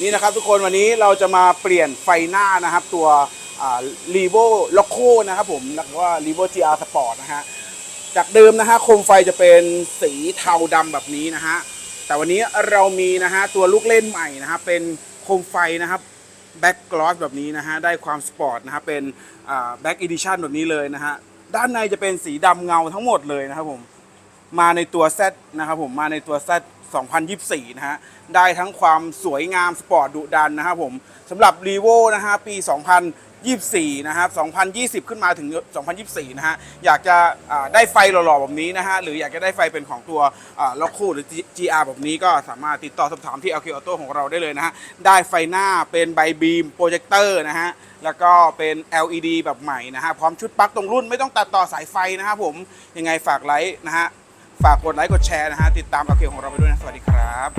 นี่นะครับทุกคนวันนี้เราจะมาเปลี่ยนไฟหน้านะครับ ตัวรีโวล็อกโคนะครับผมแล้วก็รีโว GR Sport นะฮะจากเดิมนะฮะโคมไฟจะเป็นสีเทาดำแบบนี้นะฮะแต่วันนี้เรามีนะฮะตัวลูกเล่นใหม่นะฮะเป็นโคมไฟนะครับแบ็กกลอสแบบนี้นะฮะได้ความสปอร์ตนะฮะเป็นแบ็กอีดิชันแบบนี้เลยนะฮะด้านในจะเป็นสีดำเงาทั้งหมดเลยนะครับผม มาในตัว Z นะครับผมมาในตัว Z 2024 นะฮะ ได้ทั้งความสวยงามสปอร์ตดุดันนะครับผมสำหรับ r e v o นะฮะปี 2024 นะครับ 2020 ขึ้นมาถึง 2024 นะฮะ อยากจะได้ไฟหล่อๆ แบบนี้นะฮะ หรืออยากจะได้ไฟเป็นของตัวล็อกคู่หรือ GR แบบนี้ก็สามารถติดต่อสอบถามที่ LK Auto ของเราได้เลยนะฮะ ได้ไฟหน้าเป็นไบบีมโปรเจคเตอร์นะฮะแล้วก็เป็น LED แบบใหม่นะฮะ พร้อมชุดปลั๊กตรงรุ่นไม่ต้องตัดต่อสายไฟนะครับผม ยังไงฝากไลค์นะฮะ ฝากกดไลค์กดแชร์นะฮะติดตามเอาเคของเราไปด้วยนะสวัสดีครับ